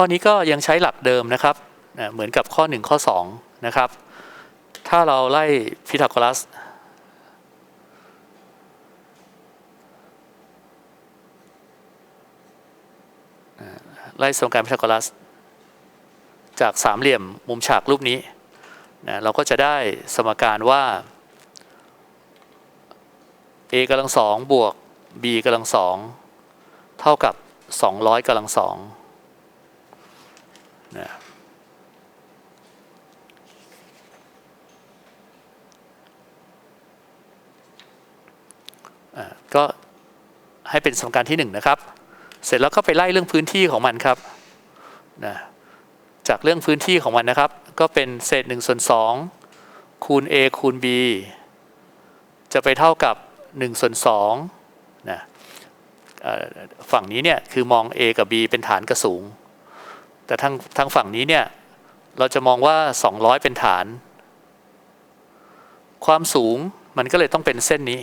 ข้อนี้ก็ยังใช้หลักเดิมนะครับ เหมือนกับข้อ 1 ข้อ 2 นะครับ ถ้าเราไล่พีทาโกรัส ไล่สมการพีทาโกรัส จากสามเหลี่ยมมุมฉากรูปนี้นะเราก็จะได้สมการว่า a กำลังสองบวก b กำลังสองเท่ากับ 200กำลังสอง นะก็ให้เป็นสมการที่1นะครับ เสร็จแล้วก็ไปไล่เรื่องพื้นที่ของมันครับนะจากเรื่องพื้นที่ของมันนะครับ ก็เป็นเศษ1ส่วน2คูณ a คูณ b จะไปเท่ากับ1ส่วน2นะเอ่อฝั่งนี้เนี่ยคือมอง a กับ b เป็นฐานกระสูง แต่ทางทางฝั่งนี้เนี่ยเราจะมองว่า 200 เป็นฐาน ความสูงมันก็เลยต้องเป็นเส้นนี้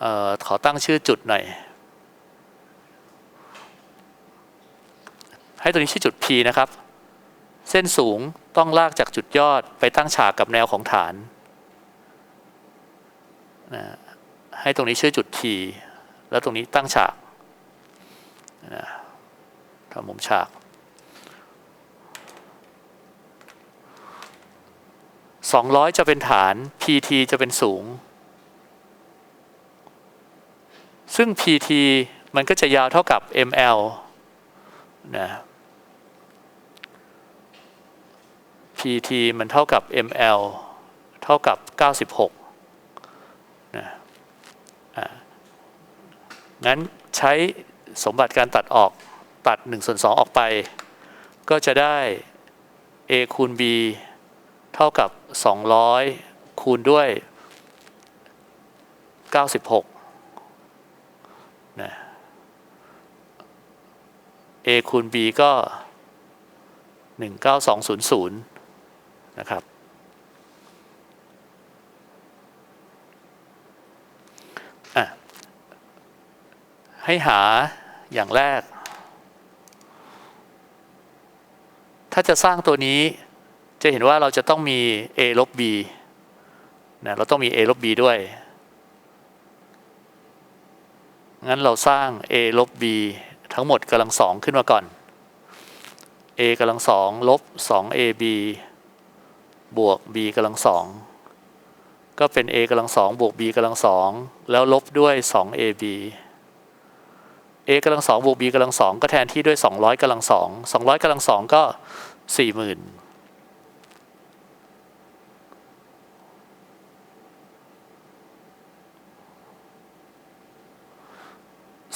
เอ่อขอตั้งชื่อจุดหน่อย ให้ตัวนี้ชื่อจุด P นะครับ เส้นสูงต้องลากจากจุดยอดไปตั้งฉากกับแนวของฐานนะให้ตรงนี้ชื่อจุด T แล้วตรงนี้ตั้งฉากนะทำมุมฉาก 200 จะเป็นฐาน PT จะเป็นสูง ซึ่ง PT มันก็จะยาวเท่ากับ ML นะ PT มันเท่ากับ ML เท่ากับ 96นะอ่า งั้นใช้สมบัติการตัดออกตัด1ส่วน2ออกไป ก็จะได้ A คูณ B เท่ากับ 200 คูณด้วย 96นะ A คูณ B ก็ 19200 นะครับ ให้หาอย่างแรก ถ้าจะสร้างตัวนี้จะเห็นว่าเราจะต้องมี a ลบ b นะเราต้องมี a ลบ b ด้วย งั้นเราสร้าง a ลบ b ทั้งหมดกำลังสองขึ้นมาก่อน a กำลังสองลบ 2ab บวก b กำลังสองก็เป็น a กำลังสองบวก b กำลังสองแล้วลบด้วย 2ab a กำลังสองบวก b กำลังสองก็แทนที่ด้วย 200กำลังสอง200กำลังสองก็ 40,000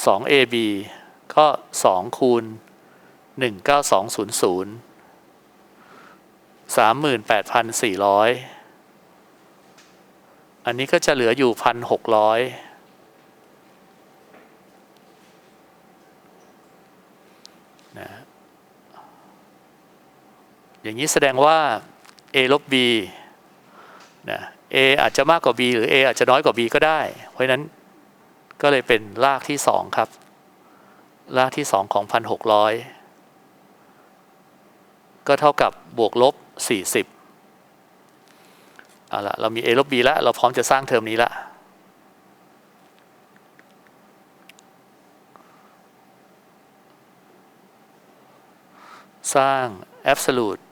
2 AB ก็2คูณ19200 38,400อันนี้ก็จะเหลืออยู่1,600นะ อย่างนี้แสดงว่า a ลบ b นะ a อาจจะมากกว่า b หรือ a อาจจะน้อยกว่า b ก็ได้ เพราะนั้นก็เลยเป็นรากที่สองครับ รากที่สองของพันหกร้อยก็เท่ากับบวกลบสี่สิบเอาละเรามี a ลบ b แล้ว เราพร้อมจะสร้างเทอมนี้ละสร้าง absolute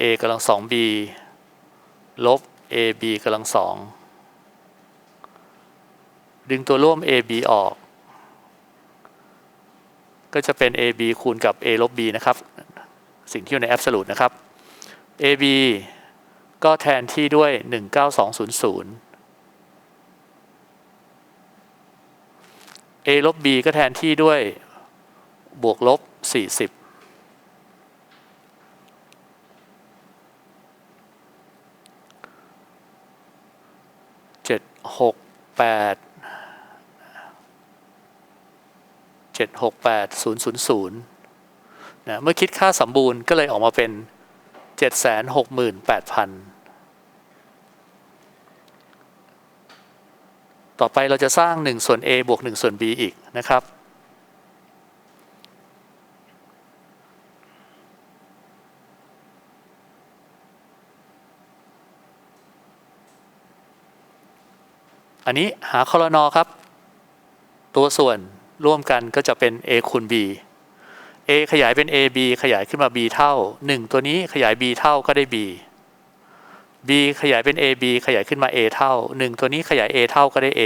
a กำลังสอง b ลบ ab กำลังสองดึงตัวร่วม AB ออก ก็จะเป็น AB คูณกับ A ลบ B นะครับ สิ่งที่อยู่ใน absolute นะครับ AB ก็แทนที่ด้วย 19200 A ลบ B ก็แทนที่ด้วย บวกลบ 40 เจ็ด หกแปดเจ็ดหกแปดศูนย์ศูนย์ศูนย์นะเมื่อคิดค่าสมบูรณ์ก็เลยออกมาเป็นเจ็ดแสนหกหมื่นแปดพันต่อไปเราจะสร้าง1ส่วน a บวก1ส่วน b อีกนะครับ อันนี้หาคอรนอครับ ตัวส่วนร่วมกันก็จะเป็น a คูณ b a ขยายเป็น ab ขยายขึ้นมา b เท่า 1 ตัวนี้ขยาย b เท่าก็ได้ b b ขยายเป็น ab ขยายขึ้นมา a เท่า 1 ตัวนี้ขยาย a เท่าก็ได้ a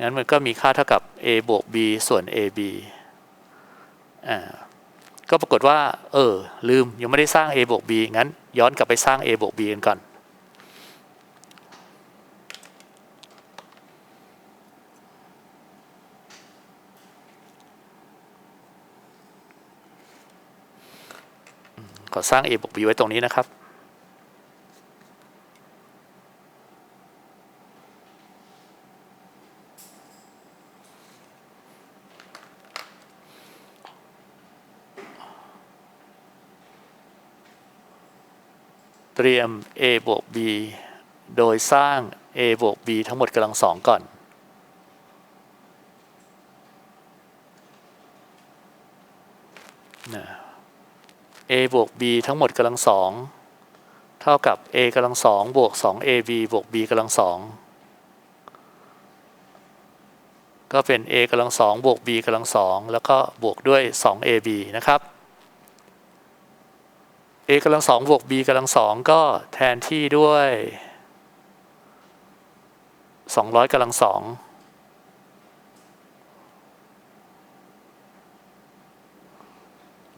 งั้นมันก็มีค่าเท่ากับ a บวก b ส่วน ab อ่า ก็ปรากฏว่า เออ ลืมยังไม่ได้สร้าง a บวก b งั้นย้อนกลับไปสร้าง a บวก b กันก่อน ขอสร้าง a บวก b ไว้ตรงนี้นะครับ เตรียม a บวก b โดยสร้าง a บวก b ทั้งหมดกำลังสองก่อนนะ a บวก b ทั้งหมดกำลังสองเท่ากับ a กำลังสองบวก 2ab บวก b กำลังสองก็เป็น a กำลังสองบวก b กำลังสองแล้วก็บวกด้วย 2ab นะครับ a กำลังสองบวก b กำลังสองก็แทนที่ด้วย 200กำลังสอง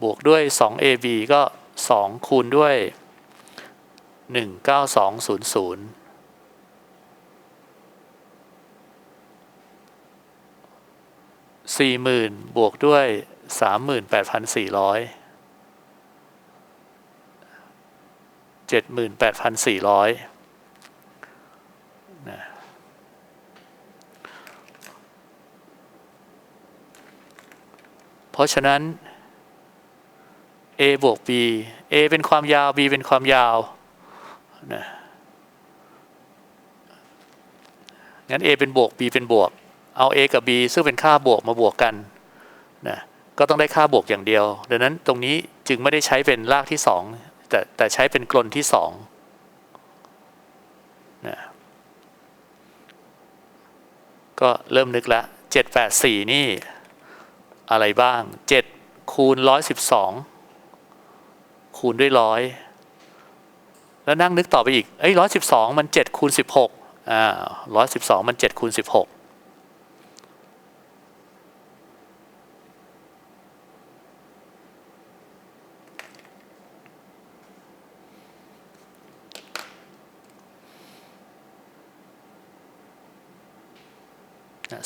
บวกด้วย 2ab ก็ 2 คูณด้วย 19200สี่หมื่นบวกด้วยสามหมื่นแปดพันสี่ร้อยเจ็ดหมื่นแปดพันสี่ร้อยนะเพราะฉะนั้น a บวก b a เป็นความยาว b เป็นความยาวนะงั้น a เป็นบวก b เป็นบวก เอา a กับ b ซึ่งเป็นค่าบวกมาบวกกันนะก็ต้องได้ค่าบวกอย่างเดียว ดังนั้นตรงนี้จึงไม่ได้ใช้เป็นรากที่ 2 แต่แต่ใช้เป็นกลนที่2นะก็เริ่มนึกละ 7 8 4 นี่ อะไรบ้าง 7 คูณ 112 คูณด้วยร้อยแล้วนั่งนึกต่อไปอีกเอ้ยร้อยสิบสองมันเจ็ดคูณสิบหกอ่าร้อยสิบสองมันเจ็ดคูณสิบหก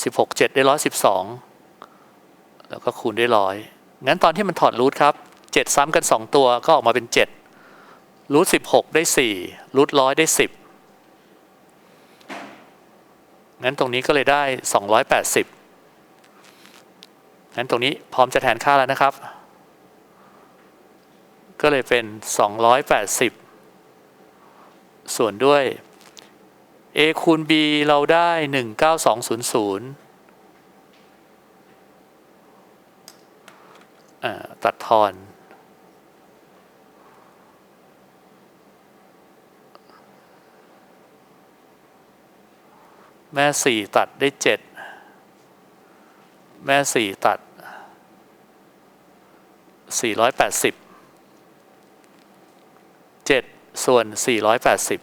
สิบหกเจ็ดได้ร้อยสิบสองแล้วก็คูณด้วยร้อยงั้นตอนที่มันถอดรูทครับ เจ็ดซ้ำกันสองตัวก็ออกมาเป็นเจ็ดรูทสิบหกได้สี่รูทร้อยได้สิบงั้นตรงนี้ก็เลยได้สองร้อยแปดสิบงั้นตรงนี้พร้อมจะแทนค่าแล้วนะครับ ก็เลยเป็นสองร้อยแปดสิบส่วนด้วย a คูณ b เราได้หนึ่งเก้าสองศูนย์ศูนย์ตัดทอน แม่สี่ตัดได้เจ็ดแม่สี่ตัดสี่ร้อยแปดสิบเจ็ดส่วนสี่ร้อยแปดสิบ